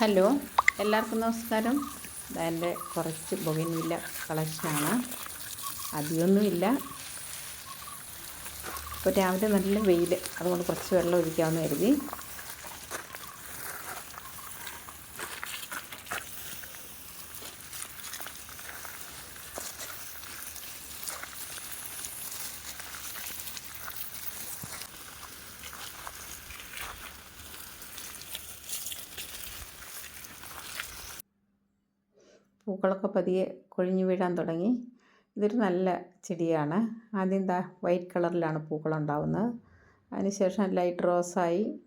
Hello എല്ലാവർക്കും നമസ്കാരം. എന്റെ കുറച്ച് ബൊഗൻവില്ല കളക്ഷനാണ് അധികമൊന്നുമില്ല. ഇപ്പോൾ രാവിലെ നല്ല വെയിൽ അതുകൊണ്ട് കുറച്ച് വെള്ളം ഒഴിക്കാമെന്ന് കരുതി. പൂക്കളൊക്കെ പതിയെ കൊഴിഞ്ഞു വീഴാൻ തുടങ്ങി. ഇതൊരു നല്ല ചെടിയാണ്. ആദ്യം ദാ വൈറ്റ് കളറിലാണ് പൂക്കളുണ്ടാവുന്നത്. അതിനുശേഷം ലൈറ്റ് റോസായി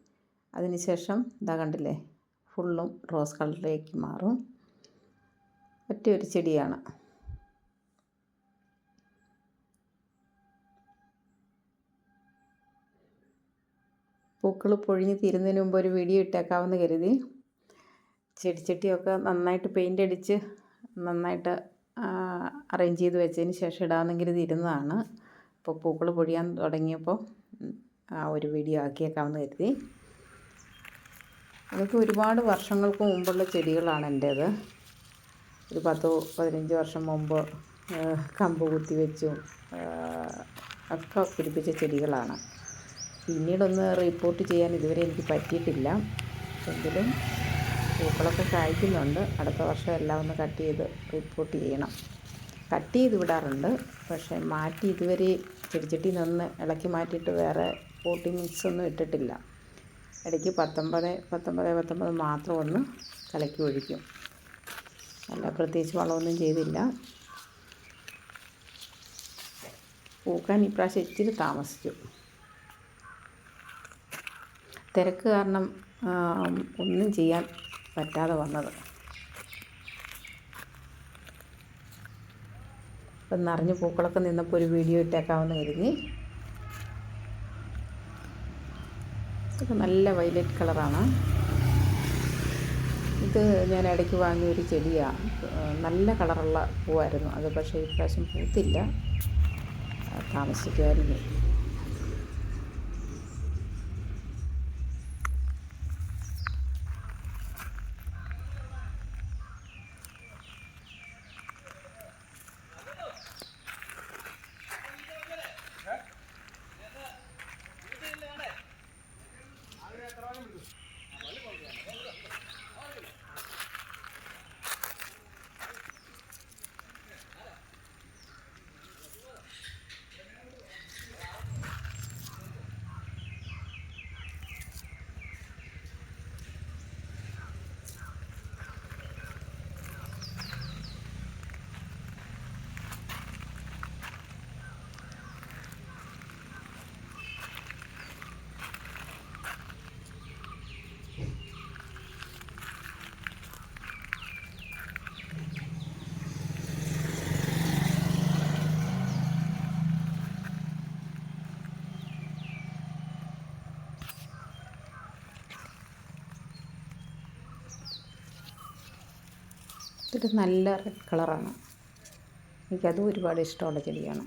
അതിനുശേഷം ഇതാ കണ്ടില്ലേ ഫുള്ളും റോസ് കളറിലേക്ക് മാറും. ഒറ്റ ഒരു ചെടിയാണ്. പൂക്കൾ പൊഴിഞ്ഞ് തീരുന്നതിന് മുമ്പ് ഒരു വീഡിയോ ഇട്ടേക്കാമെന്ന് കരുതി. ചെടിച്ചട്ടിയൊക്കെ നന്നായിട്ട് പെയിന്റ് അടിച്ച് നന്നായിട്ട് അറേഞ്ച് ചെയ്ത് വെച്ചതിന് ശേഷം ഇടാമെന്നെങ്കിൽ ഇത് ഇരുന്നതാണ്. അപ്പോൾ പൂക്കൾ പൊഴിയാൻ തുടങ്ങിയപ്പോൾ ആ ഒരു വീഡിയോ ആക്കിയേക്കാമെന്ന് കരുതി. അതൊക്കെ ഒരുപാട് വർഷങ്ങൾക്ക് മുമ്പുള്ള ചെടികളാണ് എന്റേത്. ഒരു പത്തോ പതിനഞ്ച് വർഷം മുമ്പ് കമ്പ് കുത്തി വെച്ചും ഒക്കെ പിടിപ്പിച്ച ചെടികളാണ്. പിന്നീടൊന്ന് റിപ്പോർട്ട് ചെയ്യാൻ ഇതുവരെ എനിക്ക് പറ്റിയിട്ടില്ല. എങ്കിലും പൂക്കളൊക്കെ കായ്ക്കുന്നുണ്ട്. അടുത്ത വർഷം എല്ലാം ഒന്ന് കട്ട് ചെയ്ത് റിപ്പോർട്ട് ചെയ്യണം. കട്ട് ചെയ്ത് വിടാറുണ്ട്. പക്ഷേ മാറ്റി ഇതുവരെ ചെടിച്ചട്ടിയിൽ നിന്ന് ഇളക്കി മാറ്റിയിട്ട് വേറെ പോട്ടിങ്സ് ഒന്നും ഇട്ടിട്ടില്ല. ഇടയ്ക്ക് പത്തൊമ്പത് പത്തൊമ്പത് പത്തൊമ്പത് മാത്രം ഒന്ന് കലക്കി ഒഴിക്കും. അല്ല പ്രത്യേകിച്ച് വളമൊന്നും ചെയ്തില്ല. പൂക്കാൻ ഇപ്രാവശ്യം ഇച്ചിരി താമസിച്ചു. തിരക്ക് കാരണം ഒന്നും ചെയ്യാൻ പറ്റാതെ വന്നത്. ഇപ്പം നിറഞ്ഞ് പൂക്കളൊക്കെ നിന്നപ്പോൾ ഒരു വീഡിയോ ഇട്ടേക്കാവുന്ന കരുതി. നല്ല വൈലറ്റ് കളറാണ്. ഇത് ഞാൻ ഇടയ്ക്ക് വാങ്ങിയ ഒരു ചെടിയാണ് നല്ല കളറുള്ള പൂവായിരുന്നു. അത് പക്ഷേ ഇപ്രാവശ്യം പൂത്തില്ല. താമസിക്കുമായിരുന്നു ഇതൊരു നല്ല റെഡ് കളറാണ് എനിക്കതും ഒരുപാട് ഇഷ്ടമുള്ള ചെടിയാണ്.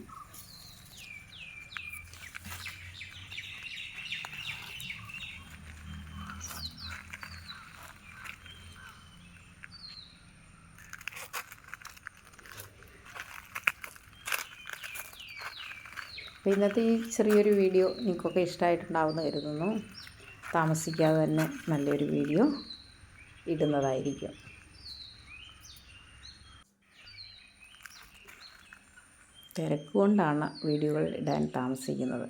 അപ്പോൾ ഇന്നത്തെ ഈ ചെറിയൊരു വീഡിയോ നിങ്ങൾക്കൊക്കെ ഇഷ്ടമായിട്ടുണ്ടാവുമെന്ന് കരുതുന്നു. താമസിക്കാതെ തന്നെ നല്ലൊരു വീഡിയോ ഇടുന്നതായിരിക്കും. തിരക്ക് കൊണ്ടാണ് വീഡിയോകൾ ഇടാൻ താമസിക്കുന്നത്.